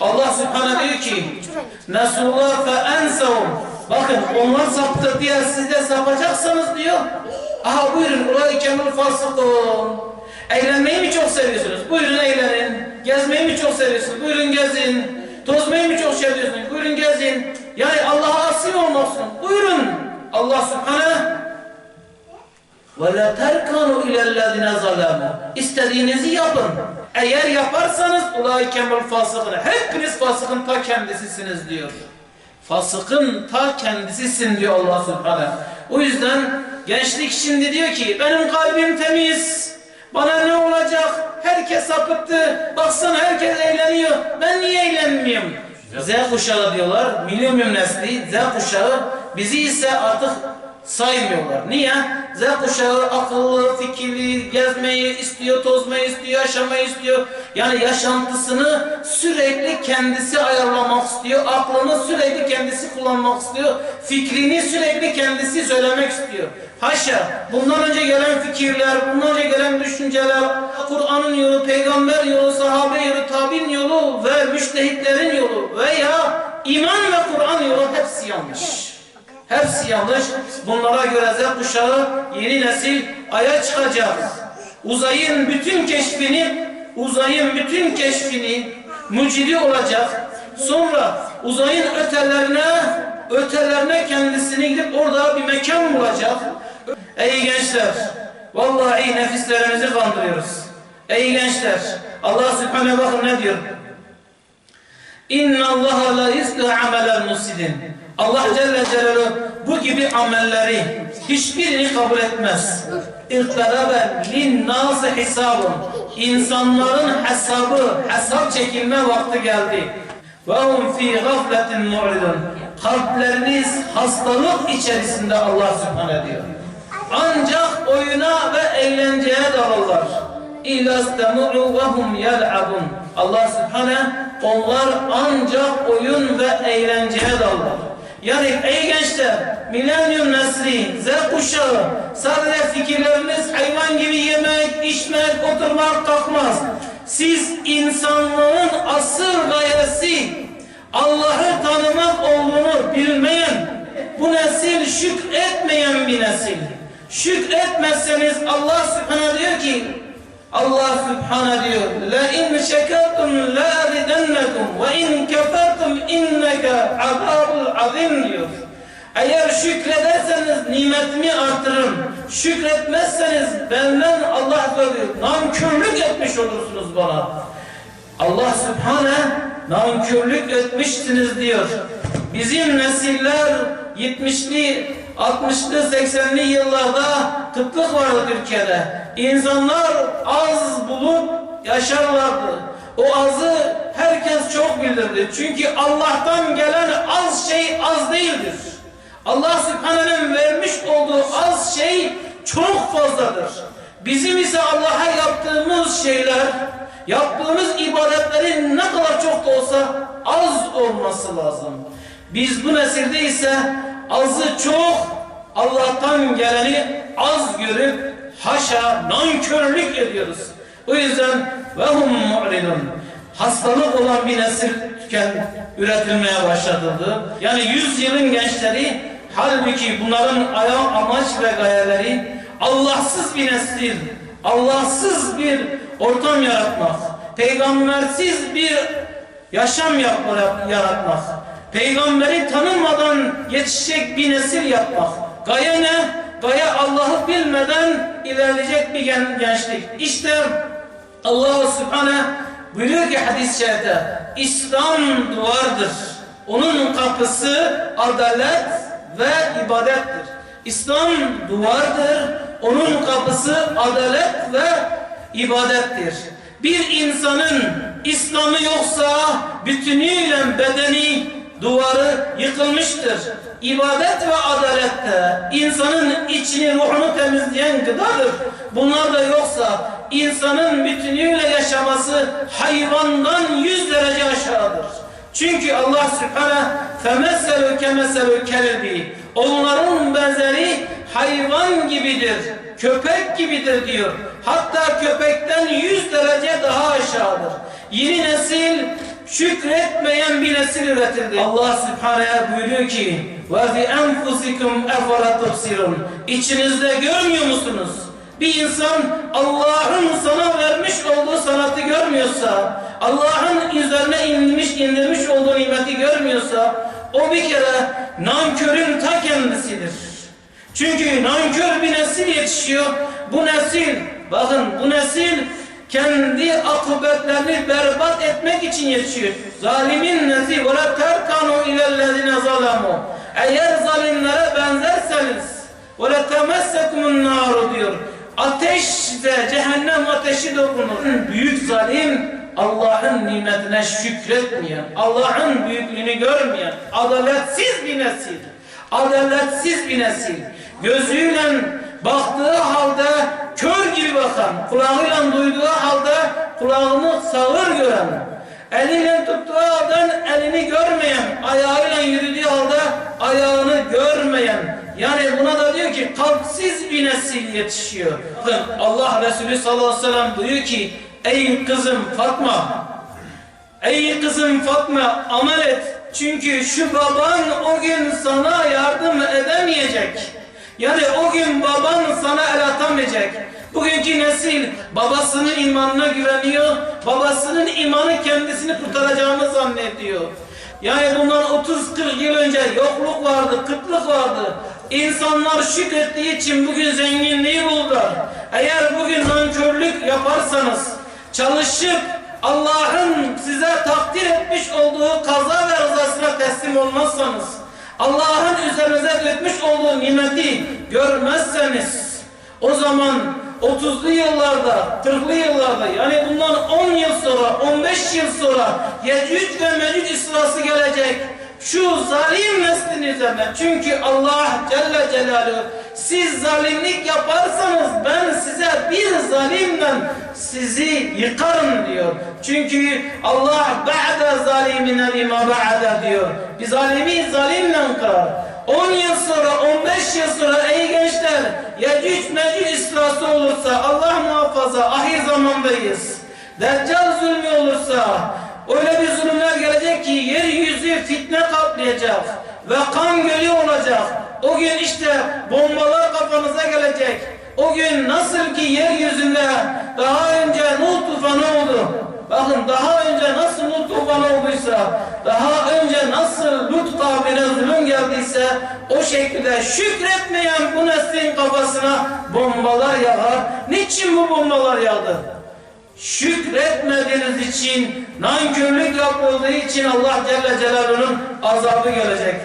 Allah Subhanahu diyor ki Nesullah fe ensehum Bakın onlar saptı diye siz de sapacaksanız diyor. Aha buyurun ulai kemul fasıkun. Eğlenmeyi mi çok seviyorsunuz? Buyurun eğlenin. Gezmeyi mi çok seviyorsunuz? Buyurun gezin. Tozmayı mı çok seviyorsunuz? Buyurun gezin. Yani Allah'a asi olmasın. Buyurun. Allah Subhanahu وَلَا تَرْكَنُوا اِلَى الَّذِينَ ظَلَمُوا İstediğinizi yapın. Eğer yaparsanız ulaikemul fasıkın. Hepiniz fasıkın ta kendisisiniz diyor. Fasıkın ta kendisisin diyor Allah subhanahu. O yüzden gençlik şimdi diyor ki benim kalbim temiz. Bana ne olacak? Herkes sapıttı. Baksana herkes eğleniyor. Ben niye eğlenmiyorum? Z kuşağı diyorlar. Milenyum nesli Z kuşağı. Bizi ise artık saymıyorlar. Niye? Z kuşağı akıllı, fikirli, gezmeyi istiyor, tozmayı istiyor, yaşamayı istiyor. Yani yaşantısını sürekli kendisi ayarlamak istiyor. Aklını sürekli kendisi kullanmak istiyor. Fikrini sürekli kendisi söylemek istiyor. Haşa, bundan önce gelen fikirler, bundan önce gelen düşünceler, Kur'an'ın yolu, peygamber yolu, sahabe yolu, tabin yolu ve müştehitlerin yolu veya iman ve Kur'an yolu hepsi yanlış. Hepsi yanlış. Bunlara göre Z kuşağı yeni nesil aya çıkacak. Uzayın bütün keşfini, uzayın bütün keşfini mucidi olacak. Sonra uzayın ötelerine, ötelerine kendisini gidip orada bir mekan bulacak. Ey gençler, vallahi nefislerimizi kandırıyoruz. Ey gençler, Allah Sübhane bakın ne diyor? İnna Allah la yuslu amelel musidin. Allah Celle Celaluhu bu gibi amelleri hiçbirini kabul etmez. İrtarabe lin nâsı hisabun. İnsanların hesabı, hesap çekilme vakti geldi. Ve hum fî gafletin mu'ridun. Kalpleriniz hastalık içerisinde Allah Sübhane diyor. Ancak oyuna ve eğlenceye dalırlar. İlla istemu'u ve hum yel'abun. Allah Sübhane onlar ancak oyun ve eğlenceye dallar. Yani ey gençler, milenyum nesli, Z kuşağı, sadece fikirleriniz hayvan gibi yemek, içmek, oturmak, kalkmaz. Siz insanlığın asıl gayesi Allah'ı tanımak olduğunu bilmeyen, bu nesil şükretmeyen bir nesil. Şükretmezseniz Allah Subhanahu diyor ki Allah Subhanahu diyor la azidennekum ve in kefertum inneke azim diyor. Eğer şükrederseniz nimetimi artırırım. Şükretmezseniz benden Allah diyor nankörlük etmiş olursunuz bana. Allah Sübhane nankörlük etmişsiniz diyor. Bizim nesiller 70'li 60'lı 80'li yıllarda tıpkık vardı Türkiye'de. İnsanlar az bulup yaşarlardı. O azı herkes çok bilirdi. Çünkü Allah'tan gelen az şey az değildir. Allah Sübhane'nin vermiş olduğu az şey çok fazladır. Bizim ise Allah'a yaptığımız şeyler, yaptığımız ibadetlerin ne kadar çok da olsa az olması lazım. Biz bu nesilde ise azı çok, Allah'tan geleni az görüp haşa nankörlük ediyoruz. O yüzden ve hum mu'ridun. Hastalık olan bir nesil tüken üretilmeye başladı. Yani yüz yılın gençleri halbuki bunların amaç ve gayeleri Allahsız bir nesil, Allahsız bir ortam yaratmak, peygambersiz bir yaşam yaratmak, peygamberi tanımadan yetişecek bir nesil yapmak. Gaye ne? Gaye Allah'ı bilmeden ilerleyecek bir gen gençlik. İşte Allah Subhane buyuruyor ki hadis-i şerifte İslam duvardır. Onun kapısı adalet ve ibadettir. İslam duvardır. Onun kapısı adalet ve ibadettir. Bir insanın İslam'ı yoksa bütünüyle bedeni duvarı yıkılmıştır. İbadet ve adalette insanın içini, ruhunu temizleyen gıdadır. Bunlar da yoksa insanın bütünüyle yaşaması hayvandan yüz derece aşağıdır. Çünkü Allah Sübhane فَمَسَلُ كَمَسَلُ كَلْبِ Onların benzeri hayvan gibidir, köpek gibidir diyor. Hatta köpekten yüz derece daha aşağıdır. Yeni nesil şükretmeyen bir nesil üretildi. Allah Sübhanehu buyuruyor ki ve fi enfusikum efara tubsirun. İçinizde görmüyor musunuz? Bir insan Allah'ın sana vermiş olduğu sanatı görmüyorsa, Allah'ın üzerine indirmiş, indirmiş olduğu nimeti görmüyorsa, o bir kere nankörün ta kendisidir. Çünkü nankör bir nesil yetişiyor. Bu nesil, bakın bu nesil kendi akıbetlerini berbat etmek için yetişiyor. Zalimin nesi ve la terkanu ilellezine zalamu. Eğer zalimlere benzerseniz ve la temessekumun naru diyor. Ateş de cehennem ateşi dokunur. Büyük zalim Allah'ın nimetine şükretmeyen, Allah'ın büyüklüğünü görmeyen, adaletsiz bir nesil. Adaletsiz bir nesil. Gözüyle baktığı halde kör gibi bakan, kulağıyla duyduğu halde kulağını sağır gören, eliyle tuttuğu halde elini görmeyen, ayağıyla görmeyen, yani buna da diyor ki kalpsiz bir nesil yetişiyor. Allah Resulü sallallahu aleyhi ve sellem diyor ki ey kızım Fatma ey kızım Fatma amel et. Çünkü şu baban o gün sana yardım edemeyecek. Yani o gün baban sana el atamayacak. Bugünkü nesil babasının imanına güveniyor. Babasının imanı kendisini kurtaracağını zannediyor. Yani bundan 30-40 yıl önce yokluk vardı, kıtlık vardı. İnsanlar şükrettiği için bugün zenginliği buldular. Eğer bugün nankörlük yaparsanız, çalışıp Allah'ın size takdir etmiş olduğu kaza ve rızasına teslim olmazsanız, Allah'ın üzerinize dökmüş olduğu nimeti görmezseniz, o zaman 30'lu yıllarda, 40'lı yıllarda yani bundan 10 yıl sonra, 15 yıl sonra Yecüc ve Mecüc istilası gelecek. Şu zalim neslin üzerine. Çünkü Allah Celle Celaluhu siz zalimlik yaparsanız ben size bir zalimden sizi yıkarım diyor. Çünkü Allah ba'de zalimine bima ba'de diyor. Bir zalimi zalimle kırar. 10 yıl sonra, 15 yıl sonra ey Yecüc Mecüc istilası olursa Allah muhafaza ahir zamandayız. Deccal zulmü olursa öyle bir zulümler gelecek ki yeryüzü fitne kaplayacak ve kan gölü olacak. O gün işte bombalar kafanıza gelecek. O gün nasıl ki yeryüzünde daha önce Nuh tufanı oldu. Bakın daha önce nasıl Nuh tufanı olduysa, daha önce nasıl Lut kavmine zulüm geldiyse o şekilde şükretmeyen bu neslin kafasına bombalar yağar. Niçin bu bombalar yağdı? Şükretmediğiniz için, nankörlük yapıldığı için Allah Celle Celaluhu'nun azabı gelecek.